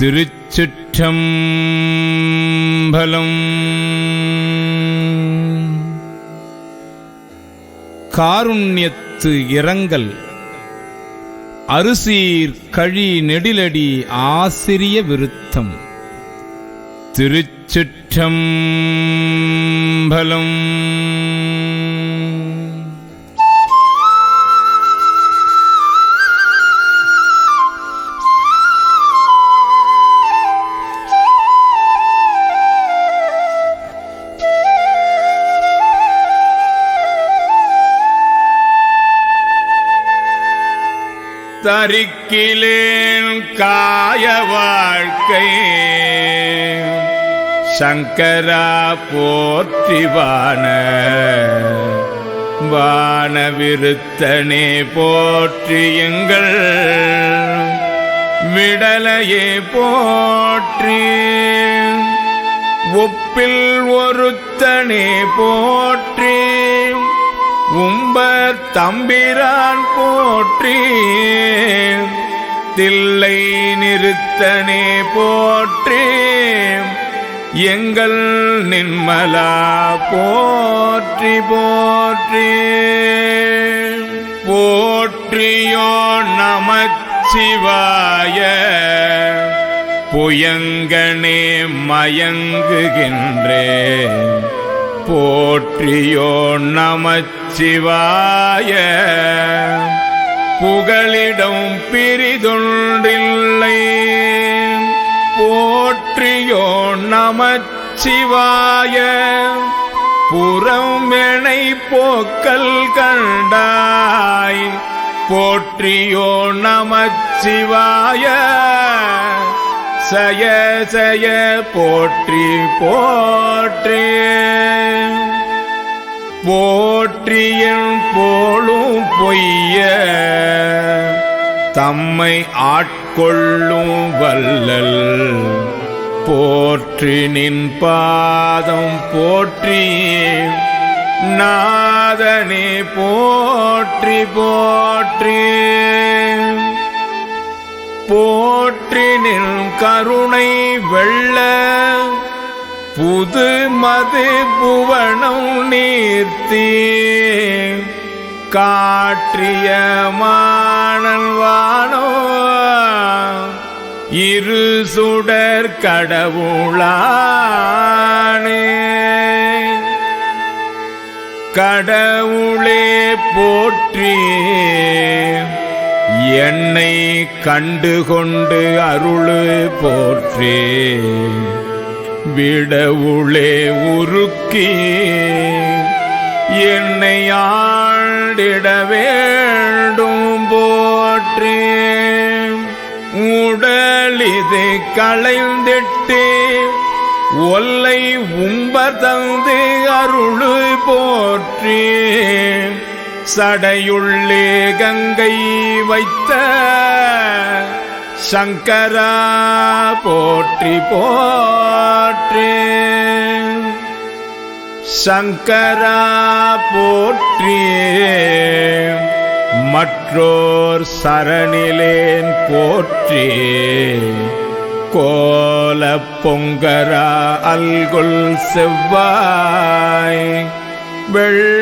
திருச்சிற்றம்பலம் காருண்யத்து இரங்கல். அருசீர் கழி நெடிலடி ஆசிரிய விருத்தம். திருச்சிற்றம்பலம் தரிக்கிலேன் காய வாழ்க்கை. சங்கரா போற்றிவான வானவிருத்தனே போற்றி எங்கள். விடலையே போற்றி ஒப்பில் ஒருத்தனே போற்றி. உம்பர் தம்பிரான் போற்றி தில்லை நிறுத்தனே போற்றி எங்கள் நின்மலா போற்றி போற்றி போற்றியோ நமச்சிவாய. புயங்கனே மயங்குகின்றேன். போற்றியோ நமச்சிவாய. புகழிடம் பிரிதொன்றில்லை. போற்றியோ நமச்சிவாய. புறமெனை போக்கல் கண்டாய். போற்றியோ நமச்சிவாய. சய சய போற்றி போற்றே. போற்றியன் போலும் பொய்ய தம்மை ஆட்கொள்ளும் வல்லல். போற்றி நின் பாதம் போற்றி நாதனே போற்றி போற்றே. போற்றினில் கருணை வெள்ள புது மது புவனம் நீர்த்தி. காற்றிய மாணன் இரு சுடர் கடவுளானே. கடவுளே போற்றி என்னை கண்டுகொண்டு அருளு போற்றே. விடவுளே உருக்கி என்னை ஆண்டிட வேண்டும் போற்றே. உடலிது களைந்திட்டு ஒல்லை உம்ப தந்து அருளு போற்றே. சடையுள்ளே கங்கை வைத்த சங்கரா போற்றி போற்றே. சங்கரா போற்றி. மற்றோர் சரணிலேன் போற்றி. கோல பொங்கரா அல்குல் செவ்வாய். வெள்